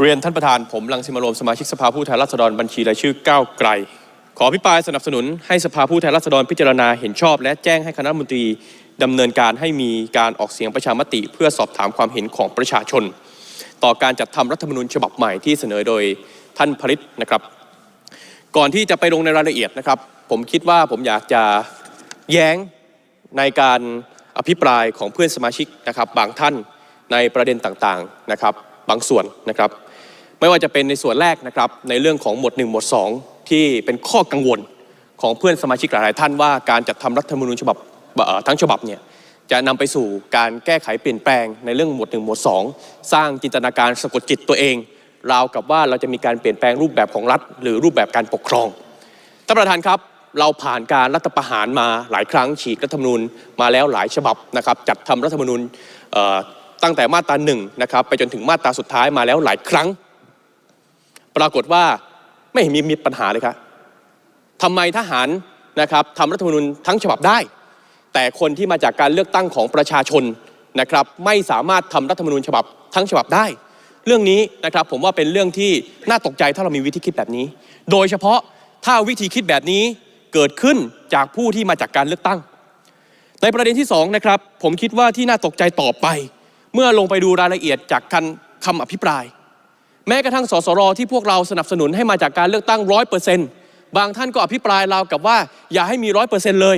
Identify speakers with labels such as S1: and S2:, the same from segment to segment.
S1: เรียนท่านประธานผมลังสิมารมสมาชิกสภาผู้แทนราษฎรบัญชีรายชื่อก้าวไกล ขออภิปรายสนับสนุนให้สภาผู้แทนราษฎรพิจารณาเห็นชอบ และแจ้งให้คณะมนตรีดำเนินการให้มีการออกเสียงประชามติ เพื่อสอบถามความเห็นของประชาชน ต่อการจัดทำรัฐธรรมนูญฉบับใหม่ที่เสนอโดยท่านผริตนะครับ ก่อนที่จะไปลงในรายละเอียดนะครับ ผมคิดว่าผมอยากจะแย้งในการอภิปรายของเพื่อนสมาชิกนะครับ บางท่านในประเด็นต่างๆนะครับ บางส่วนนะครับ ไม่ว่าจะเป็นในส่วนแรกนะครับในเรื่องของหมวด1หมวด2 ที่เป็นข้อกังวลของเพื่อนสมาชิกหลายๆท่านว่าการจัดทำรัฐธรรมนูญฉบับทั้งฉบับเนี่ยจะนำไปสู่การแก้ไขเปลี่ยนแปลงในเรื่องหมวด1หมวด2 สร้างจินตนาการสะกดจิตตัวเอง ราวกับว่าเราจะมีการเปลี่ยนแปลงรูปแบบของรัฐ หรือรูปแบบการปกครองท่านประธานครับเราผ่านการรัฐประหารมาหลายครั้งฉีกรัฐธรรมนูญมาแล้วหลายฉบับนะครับจัดทำรัฐธรรมนูญตั้งแต่มาตราหนึ่งนะครับไปจนถึงมาตราสุดท้ายมาแล้วหลายครั้ง ปรากฏว่าไม่เห็นมีมีปัญหาเลยครับทำไมทหารนะครับทำรัฐธรรมนูญทั้งฉบับได้ แต่คนที่มาจากการเลือกตั้งของประชาชนนะครับไม่สามารถทำรัฐธรรมนูญฉบับทั้งฉบับได้ เรื่องนี้นะครับผมว่าเป็นเรื่องที่น่าตกใจถ้าเรามีวิธีคิดแบบนี้ โดยเฉพาะถ้าวิธีคิดแบบนี้เกิดขึ้นจากผู้ที่มาจากการเลือกตั้ง ในประเด็นที่สองนะครับผมคิดว่าที่น่าตกใจต่อไป เมื่อลงไปดูรายละเอียดจากคำคำอภิปราย แม้กระทั่งสสรที่พวกเราสนับสนุนให้มาจากการเลือกตั้งร้อยเปอร์เซ็นต์บางท่านก็อภิปรายเรากับว่าอย่าให้มีร้อยเปอร์เซ็นต์เลย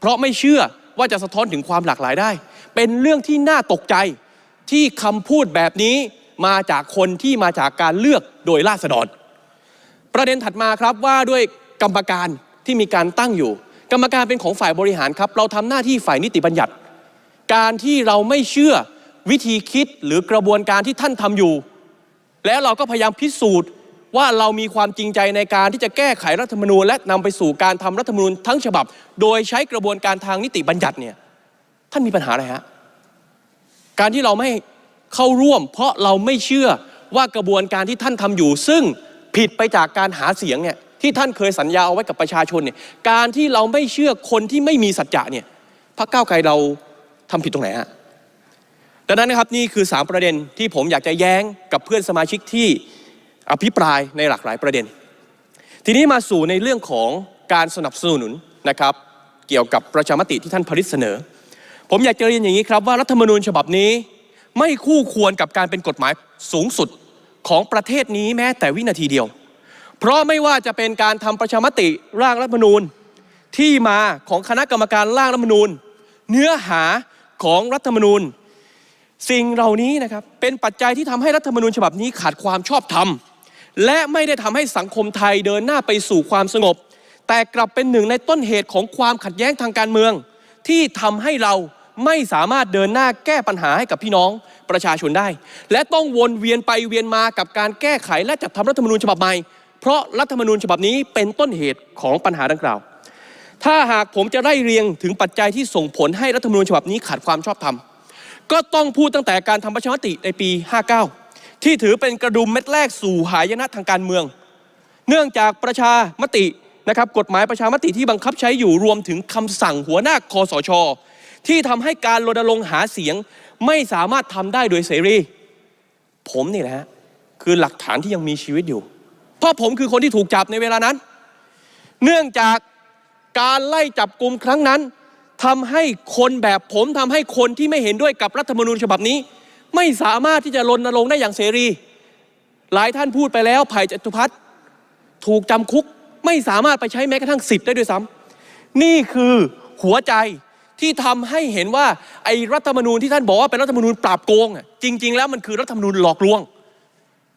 S1: เพราะไม่เชื่อว่าจะสะท้อนถึงความหลากหลายได้ เป็นเรื่องที่น่าตกใจที่คำพูดแบบนี้มาจากคนที่มาจากการเลือกโดยราษฎรประเด็นถัดมาครับว่าด้วยกรรมการที่มีการตั้งอยู่ กรรมการเป็นของฝ่ายบริหารครับ เราทำหน้าที่ฝ่ายนิติบัญญัติ การที่เราไม่เชื่อวิธีคิดหรือกระบวนการที่ท่านทำอยู่ แล้วเราก็พยายามพิสูจน์ว่าเรามีความจริงใจในการที่จะแก้ไขรัฐธรรมนูญ และนำไปสู่การทำรัฐธรรมนูญทั้งฉบับ โดยใช้กระบวนการทางนิติบัญญัติเนี่ยท่านมีปัญหาอะไรฮะการที่เราไม่เข้าร่วม เพราะเราไม่เชื่อว่ากระบวนการที่ท่านทำอยู่ ซึ่งผิดไปจากการหาเสียงเนี่ยที่ท่านเคยสัญญาเอาไว้กับประชาชนเนี่ยการที่เราไม่เชื่อคนที่ไม่มีสัจจะเนี่ยพรรคก้าวไกลเราทำผิดตรงไหนฮะ ดังนั้นนะครับนี่คือ 3 ประเด็นที่ผมอยากจะแย้งกับเพื่อนสมาชิกที่อภิปรายในหลากหลายประเด็น ทีนี้มาสู่ในเรื่องของการสนับสนุนนะครับ เกี่ยวกับประชามติที่ท่านผลิตเสนอ ผมอยากจะเรียนอย่างนี้ครับว่ารัฐธรรมนูญฉบับนี้ ไม่คู่ควรกับการเป็นกฎหมายสูงสุดของประเทศนี้แม้แต่วินาทีเดียว เพราะไม่ว่าจะเป็นการทำประชามติร่างรัฐธรรมนูญที่มาของคณะกรรมการร่างรัฐธรรมนูญ เนื้อหาของรัฐธรรมนูญ สิ่งเหล่านี้นะครับเป็นปัจจัยที่ทำให้รัฐธรรมนูญฉบับนี้ขาดความชอบธรรม และไม่ได้ทำให้สังคมไทยเดินหน้าไปสู่ความสงบ แต่กลับเป็นหนึ่งในต้นเหตุของความขัดแย้งทางการเมือง ที่ทำให้เราไม่สามารถเดินหน้าแก้ปัญหาให้กับพี่น้องประชาชนได้ และต้องวนเวียนไปเวียนมากับการแก้ไขและจัดทำรัฐธรรมนูญฉบับใหม่เพราะรัฐธรรมนูญฉบับนี้เป็นต้นเหตุของปัญหาดังกล่าว ถ้าหากผมจะไล่เรียงถึงปัจจัยที่ส่งผลให้รัฐธรรมนูญฉบับนี้ขาดความชอบธรรม ก็ต้องพูดตั้งแต่การทำประชามติในปี 59 ที่ถือเป็นกระดุมเม็ดแรกสู่หายนะทางการเมือง เนื่องจากประชามตินะครับกฎหมายประชามติที่บังคับใช้อยู่รวมถึงคำสั่งหัวหน้าคอสช ที่ทำให้การรณรงค์หาเสียงไม่สามารถทำได้โดยเสรี ผมนี่แหละฮะคือหลักฐานที่ยังมีชีวิตอยู่ เพราะผมคือคนที่ถูกจับในเวลานั้น เนื่องจากการไล่จับกลุ่มครั้งนั้น ทำให้คนแบบผมทำให้คนที่ไม่เห็นด้วยกับรัฐธรรมนูญฉบับนี้ ไม่สามารถที่จะรณรงค์ได้อย่างเสรี หลายท่านพูดไปแล้วไผ่จตุพัฒน์ถูกจำคุกไม่สามารถไปใช้แม้กระทั่งสิบได้ด้วยซ้ำนี่คือหัวใจที่ทำให้เห็นว่าไอ้รัฐธรรมนูญที่ท่านบอกว่าเป็นรัฐธรรมนูญปราบโกงจริง ๆ แล้วมันคือรัฐธรรมนูญหลอกลวง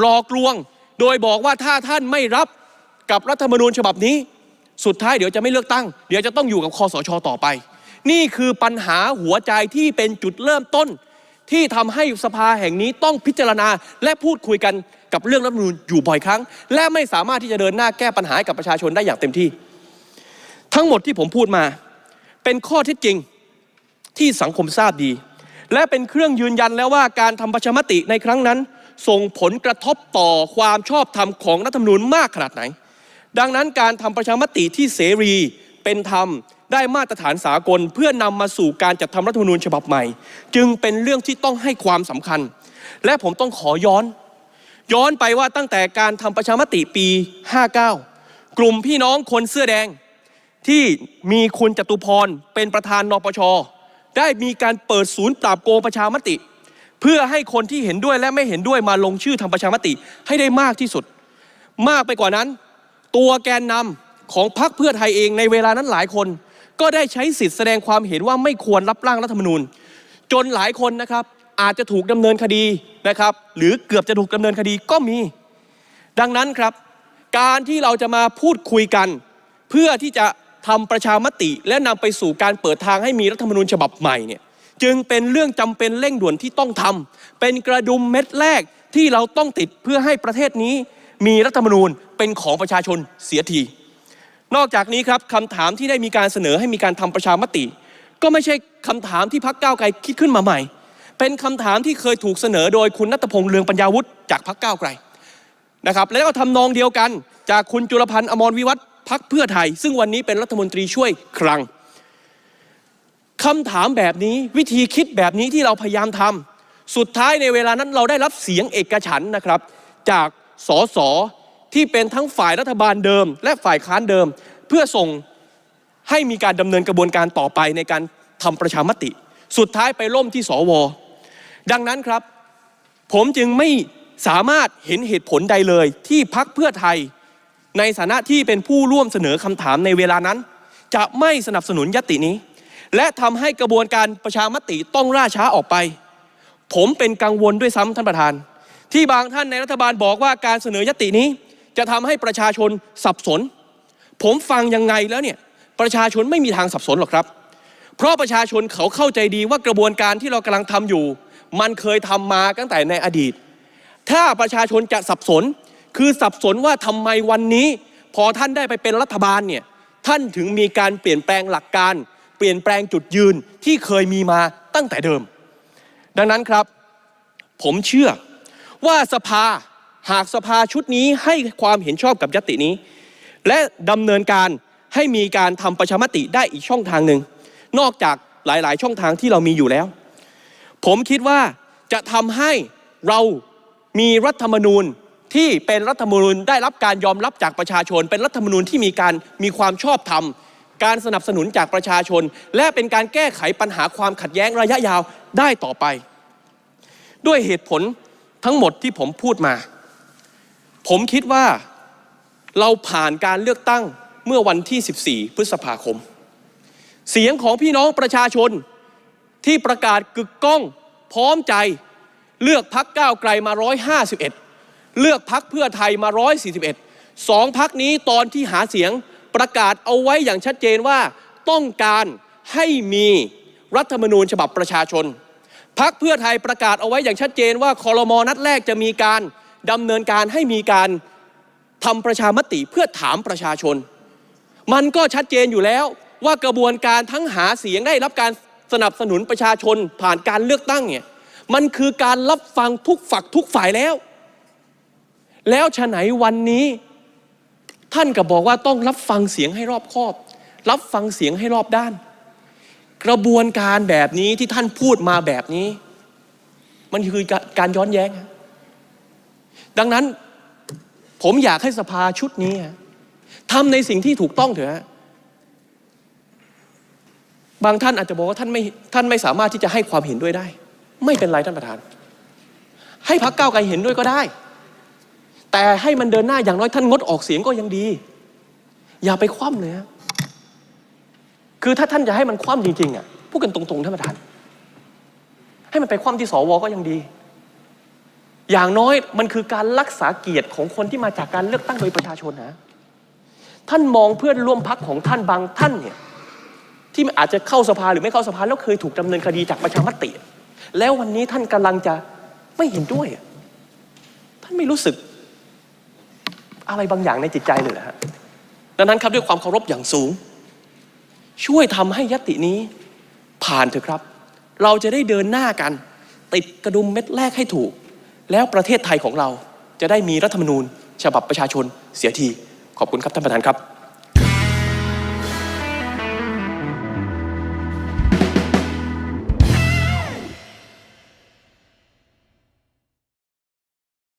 S1: หลอกลวง โดยบอกว่าถ้าท่านไม่รับกับรัฐธรรมนูญฉบับนี้ สุดท้ายเดี๋ยวจะไม่เลือกตั้ง เดี๋ยวจะต้องอยู่กับคอสชต่อไป นี่คือปัญหาหัวใจที่เป็นจุดเริ่มต้น ที่ทำให้สภาแห่งนี้ต้องพิจารณาและพูดคุยกันกับเรื่องรัฐมนูญอยู่บ่อยครั้ง และไม่สามารถที่จะเดินหน้าแก้ปัญหาให้กับประชาชนได้อย่างเต็มที่ ทั้งหมดที่ผมพูดมา เป็นข้อเท็จจริงที่สังคมทราบดี และเป็นเครื่องยืนยันแล้วว่าการทำประชามติในครั้งนั้น ส่งผลกระทบต่อความชอบธรรมของรัฐธรรมนูญมากขนาดไหน ดังนั้นการทำประชามติที่เสรีเป็นธรรม ได้มาตรฐานสากล เพื่อนำมาสู่การจัดทำรัฐธรรมนูญฉบับใหม่ จึงเป็นเรื่องที่ต้องให้ความสำคัญ และผมต้องขอย้อน ย้อนไปว่าตั้งแต่การทำประชามติปี 59 กลุ่มพี่น้องคนเสื้อแดง ที่มีคุณจตุพรเป็นประธานนปชได้มีการเปิดศูนย์ปราบโกงประชามติ เพื่อให้คนที่เห็นด้วยและไม่เห็นด้วยมาลงชื่อทำประชามติให้ได้มากที่สุด มากไปกว่านั้น ตัวแกนนำของพรรคเพื่อไทยเองในเวลานั้นหลายคน ก็ได้ใช้สิทธิ์แสดงความเห็นว่าไม่ควรรับร่างรัฐธรรมนูญ จนหลายคนนะครับอาจจะถูกดำเนินคดีนะครับหรือเกือบจะถูกดำเนินคดีก็มี ดังนั้นครับ การที่เราจะมาพูดคุยกัน เพื่อที่จะทำประชามติ และนำไปสู่การเปิดทางให้มีรัฐธรรมนูญฉบับใหม่เนี่ยจึงเป็นเรื่องจำเป็นเร่งด่วนที่ต้องทำเป็นกระดุมเม็ดแรกที่เราต้องติดเพื่อให้ประเทศนี้มีรัฐธรรมนูญเป็นของประชาชนเสียที นอกจากนี้ครับคำถามที่ได้มีการเสนอให้มีการทำประชามติ ก็ไม่ใช่คำถามที่พักเก้าไกลคิดขึ้นมาใหม่ เป็นคำถามที่เคยถูกเสนอโดยคุณนัทพงษ์เลืองปัญญาวุฒิจากพักเก้าไกลนะครับแล้วก็ทำนองเดียวกันจากคุณจุลพันธ์อมรวิวัฒพักเพื่อไทย ซึ่งวันนี้เป็นรัฐมนตรีช่วยคลังคำถามแบบนี้วิธีคิดแบบนี้ที่เราพยายามทำสุดท้ายในเวลานั้นเราได้รับเสียงเอกฉันนะครับ จากสส ที่เป็นทั้งฝ่ายรัฐบาลเดิม และฝ่ายค้านเดิม เพื่อส่งให้มีการดำเนินกระบวนการต่อไปในการทำประชามติ สุดท้ายไปล่มที่สว ดังนั้นครับ ผมจึงไม่สามารถเห็นเหตุผลใดเลย ที่พักเพื่อไทย ในฐานะที่เป็นผู้ร่วมเสนอคำถามในเวลานั้น จะไม่สนับสนุนยตินี้ และทำให้กระบวนการประชามติต้องล่าช้าออกไป ผมเป็นกังวลด้วยซ้ำท่านประธาน ที่บางท่านในรัฐบาลบอกว่าการเสนอยตินี้ จะทำให้ประชาชนสับสน ผมฟังยังไงแล้วเนี่ยประชาชนไม่มีทางสับสนหรอกครับ เพราะประชาชนเขาเข้าใจดีว่ากระบวนการที่เรากำลังทำอยู่ มันเคยทำมาตั้งแต่ในอดีต ถ้าประชาชนจะสับสน คือสับสนว่าทำไมวันนี้ พอท่านได้ไปเป็นรัฐบาลเนี่ยท่านถึงมีการเปลี่ยนแปลงหลักการ เปลี่ยนแปลงจุดยืนที่เคยมีมาตั้งแต่เดิม ดังนั้นครับ ผมเชื่อว่าสภา หากสภาชุดนี้ให้ความเห็นชอบกับยตินี้ และดำเนินการให้มีการทำประชามติได้อีกช่องทางหนึ่ง นอกจากหลาย ๆ ช่องทางที่เรามีอยู่แล้ว ผมคิดว่าจะทำให้เรามีรัฐธรรมนูญที่เป็นรัฐธรรมนูญได้รับการยอมรับจากประชาชน เป็นรัฐธรรมนูญที่มีการมีความชอบธรรม การสนับสนุนจากประชาชน และเป็นการแก้ไขปัญหาความขัดแย้งระยะยาวได้ต่อไป ด้วยเหตุผลทั้งหมดที่ผมพูดมา ผมคิดว่าเราผ่านการเลือกตั้งเมื่อวันที่ 14 พฤษภาคม เสียงของพี่น้องประชาชนที่ประกาศกึกก้องพร้อมใจเลือกพักก้าวไกลมา 151 เลือกพักเพื่อไทยมา 141สองพักนี้ตอนที่หาเสียงประกาศเอาไว้อย่างชัดเจนว่าต้องการให้มีรัฐธรรมนูญฉบับประชาชน พักเพื่อไทยประกาศเอาไว้อย่างชัดเจนว่าคอรมอนัดแรกจะมีการ ดำเนินการให้มีการทำประชามติเพื่อถามประชาชน มันก็ชัดเจนอยู่แล้วว่ากระบวนการทั้งหาเสียงได้รับการสนับสนุนประชาชนผ่านการเลือกตั้งเนี่ยมันคือการรับฟังทุกฝักทุกฝ่ายแล้ว แล้วฉะไหนวันนี้ ท่านก็บอกว่าต้องรับฟังเสียงให้รอบคอบ รับฟังเสียงให้รอบด้าน กระบวนการแบบนี้ที่ท่านพูดมาแบบนี้ มันคือการย้อนแย้ง ดังนั้นผมอยากให้สภาชุดนี้ทำในสิ่งที่ถูกต้องเถอะบางท่านอาจจะบอกว่าท่านไม่ท่านไม่สามารถที่จะให้ความเห็นด้วยได้ ไม่เป็นไรท่านประธาน ให้พักเก้าไกลเห็นด้วยก็ได้ แต่ให้มันเดินหน้าอย่างน้อยท่านงดออกเสียงก็ยังดี อย่าไปคว่ำเลยคือถ้าท่านจะให้มันคว่ำจริงๆอะพูดกันตรงๆท่านประธาน ให้มันไปคว่ำที่สวก็ยังดี อย่างน้อยมันคือการรักษาเกียรติของคนที่มาจากการเลือกตั้งโดยประชาชนนะท่านมองเพื่อนร่วมพักของท่านบางท่านเนี่ยที่อาจจะเข้าสภาหรือไม่เข้าสภาแล้วเคยถูกดำเนินคดีจากประชามติ แล้ววันนี้ท่านกำลังจะไม่เห็นด้วย ท่านไม่รู้สึกอะไรบางอย่างในจิตใจเลยเหรอฮะดังนั้นครับด้วยความเคารพอย่างสูง ช่วยทำให้ยตินี้ผ่านเถอะครับ เราจะได้เดินหน้ากัน ติดกระดุมเม็ดแรกให้ถูก แล้วประเทศไทยของเราจะได้มีรัฐธรรมนูญฉบับประชาชนเสียทีขอบคุณครับท่านประธานครับ